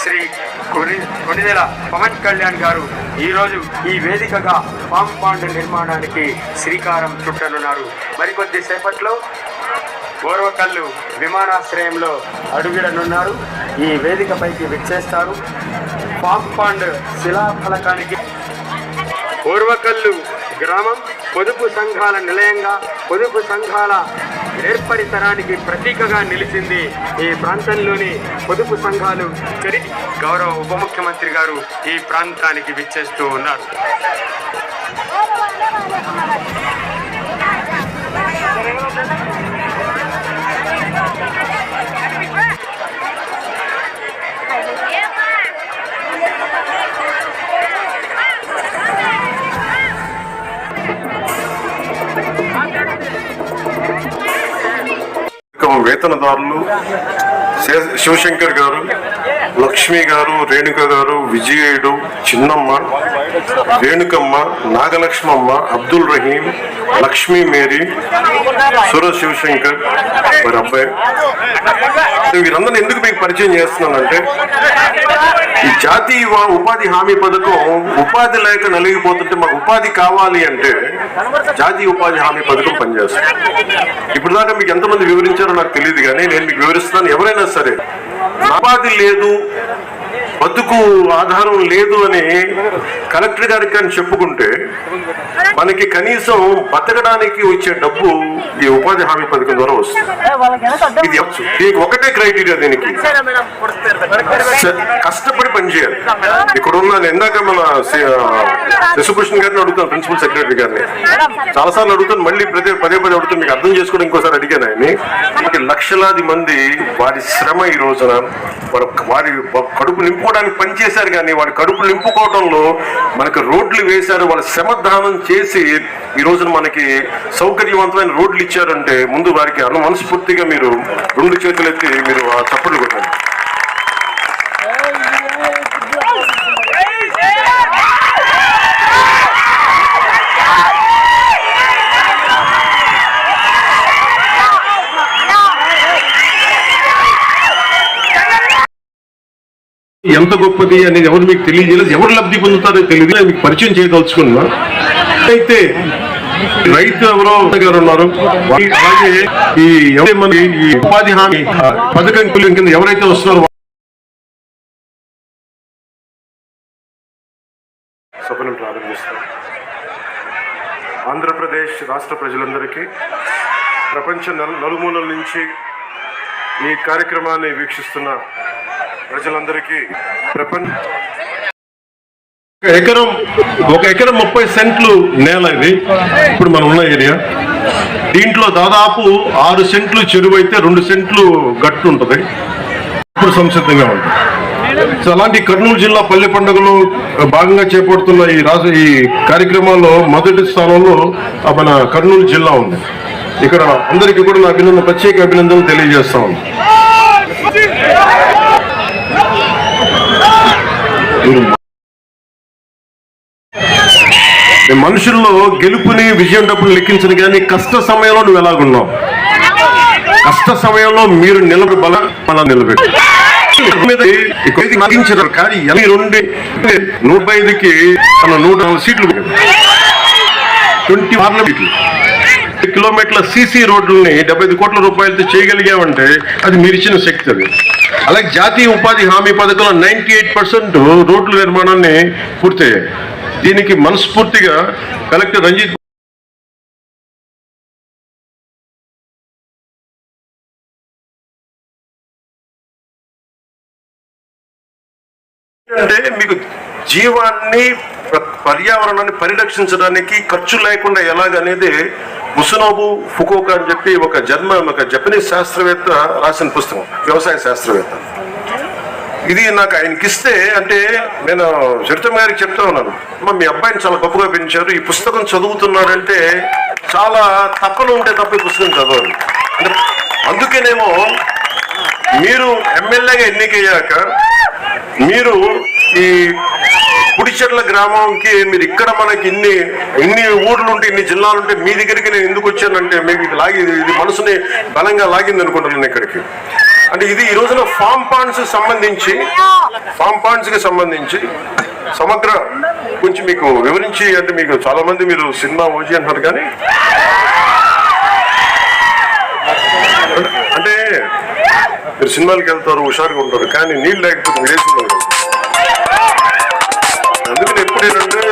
శ్రీ కొని కొనిదెల పవన్ కళ్యాణ్ గారు ఈరోజు ఈ వేదికగా ఫామ్ పాండ్ నిర్మాణానికి శ్రీకారం చుట్టనున్నారు. మరికొద్ది సేపట్లో ఓర్వకల్లు విమానాశ్రయంలో అడుగుడనున్నారు. ఈ వేదికపైకి విచ్చేస్తారు. ఫామ్ పాండ్ శిలాఫలకానికి పూర్వకల్లు గ్రామం పొదుపు సంఘాల నిలయంగా పొదుపు సంఘాల ఏర్పడితనానికి ప్రతీకగా నిలిచింది ఈ ప్రాంతంలోని పొదుపు సంఘాలు చరి గౌరవ ఉప ముఖ్యమంత్రి గారు ఈ ప్రాంతానికి విచ్చేస్తూ ఉన్నారు. వేతనదారులు శివశంకర్ గారు లక్ష్మి గారు రేణుక గారు విజయుడు చిన్నమ్మ రేణుకమ్మ నాగలక్ష్మమ్మ అబ్దుల్ రహీం లక్ష్మీ మేరీ సుర శివశంకర్ మరి అబ్బాయి. వీరందరిని ఎందుకు మీకు పరిచయం చేస్తున్నానంటే ఈ జాతీయ ఉపాధి హామీ పథకం ఉపాధి లేక నలిగిపోతుంటే మాకు ఉపాధి కావాలి అంటే జాతీయ ఉపాధి హామీ పథకం పనిచేస్తుంది. ఇప్పుడు దాకా మీకు ఎంతమంది వివరించారో నాకు తెలియదు కానీ నేను మీకు వివరిస్తాను ఎవరైనా సరే. ఉపాధి లేదు బతుకు ఆధారం లేదు అని కలెక్టర్ గారికి కానీ చెప్పుకుంటే మనకి కనీసం బతకడానికి వచ్చే డబ్బు ఈ ఉపాధి హామీ పథకం ద్వారా వస్తుంది. ఇది ఒకటే క్రైటీరియా దీనికి. కష్టపడి పనిచేయాలి ఇక్కడున్న ఇందాక మన శశుకృష్ణ గారిని అడుగుతాను ప్రిన్సిపల్ సెక్రటరీ గారిని. చాలా సార్లు అడుగుతాను మళ్ళీ ప్రతి పదే పదే అడుగుతాను మీకు అర్థం చేసుకోవడం ఇంకోసారి అడిగాను ఆయన్ని. మనకి లక్షలాది మంది వారి శ్రమ ఈ రోజున వారి వారి కడుపు నింపుకోవడానికి పనిచేశారు కానీ వారి కడుపు నింపుకోవడంలో మనకి రోడ్లు వేశారు వాళ్ళ శ్రమదానం చేసి ఈ రోజున మనకి సౌకర్యవంతమైన రోడ్లు ఇచ్చారంటే ముందు వారికి అన్న మనస్ఫూర్తిగా మీరు రెండు చేతులు ఎత్తి మీరు ఆ చప్పట్లు కొట్టండి. ఎంత గొప్పది అనేది ఎవరు మీకు తెలియజేయలేదు. ఎవరు లబ్ధి పొందుతారో తెలియదు. మీకు పరిచయం చేయదలుచుకున్నా. అయితే రైతు ఎవరో గారు ఉన్నారు. అలాగే ఈ ఎవరి ఈ ఉపాధి హామీ పథకం కింద ఎవరైతే వస్తున్నారో సభను ప్రారంభిస్తాం. ఆంధ్రప్రదేశ్ రాష్ట్ర ప్రజలందరికీ ప్రపంచ నలుమూలల నుంచి ఈ కార్యక్రమాన్ని వీక్షిస్తున్న ప్రజలందరికీ ప్రపంచ ఒక ఎకరం ఒక ఎకరం ముప్పై సెంట్లు నేల ఇది. ఇప్పుడు మనం ఉన్న ఏరియా. దీంట్లో దాదాపు ఆరు సెంట్లు చెరువు అయితే రెండు సెంట్లు గట్టు ఉంటుంది. ఇప్పుడు సంసిద్ధంగా ఉంటుంది. సో అలాంటి కర్నూలు జిల్లా పల్లె పండుగలో భాగంగా చేపడుతున్న ఈ రాజు ఈ కార్యక్రమాల్లో మొదటి స్థానంలో మన కర్నూలు జిల్లా ఉంది. ఇక్కడ అందరికీ కూడా నా అభినందన ప్రత్యేక అభినందనలు తెలియజేస్తా ఉంది మనుషుల్లో గెలుపుని విజయం డబ్బులు లెక్కించను కానీ కష్ట సమయంలో నువ్వు ఎలాగున్నావు? కష్ట సమయంలో మీరు నిలబడి బల బలా నిలబెట్టి. మీద కానీ ఎనభై రెండు నూట ఐదుకి తన నూట నలభై సీట్లు ట్వంటీ పార్లమెంట్లు. కిలోమీటర్ల సీసీ రోడ్లని డెబ్బై ఐదు కోట్ల రూపాయలతో చేయగలిగామంటే అది మీరు శక్తి అది. అలాగే జాతీయ ఉపాధి హామీ పథకంలో నైన్టీ ఎయిట్ పర్సెంట్ రోడ్ల నిర్మాణాన్ని పూర్తయ్యాయి. దీనికి మనస్ఫూర్తిగా కలెక్టర్ రంజిత్ అంటే మీకు జీవాన్ని పర్యావరణాన్ని పరిరక్షించడానికి ఖర్చు లేకుండా ఎలాగనేది ముసునోబు ఫుకోక అని చెప్పి ఒక జన్మ ఒక జపనీస్ శాస్త్రవేత్త రాసిన పుస్తకం వ్యవసాయ శాస్త్రవేత్త. ఇది నాకు ఆయనకి ఇస్తే అంటే నేను చరిత్ర గారికి చెప్తా ఉన్నాను. అమ్మ మీ అబ్బాయిని చాలా గొప్పగా పెంచారు. ఈ పుస్తకం చదువుతున్నాడంటే చాలా తప్పలు ఉంటే తప్ప ఈ పుస్తకం చదవరు. అంటే అందుకేనేమో మీరు ఎమ్మెల్యేగా ఎన్నికయ్యాక మీరు ఈ కుడిచెట్ల గ్రామంకి మీరు ఇక్కడ మనకి ఇన్ని ఇన్ని ఊర్లు ఉంటే ఇన్ని జిల్లాలు ఉంటే మీ దగ్గరికి నేను ఎందుకు వచ్చానంటే మీకు ఇది లాగి ఇది మనసుని బలంగా లాగింది అనుకుంటున్నాను ఇక్కడికి. అంటే ఇది ఈ రోజున ఫామ్ పాండ్స్ సంబంధించి ఫామ్ పాండ్స్కి సంబంధించి సమగ్ర గురించి మీకు వివరించి అంటే మీకు చాలా మంది మీరు సినిమా ఓజీ అంటారు కానీ అంటే మీరు సినిమాలకు వెళ్తారు హుషారుగా ఉంటారు కానీ నీళ్ళు లేకపోతే విదేశంలో அப்படி நின்று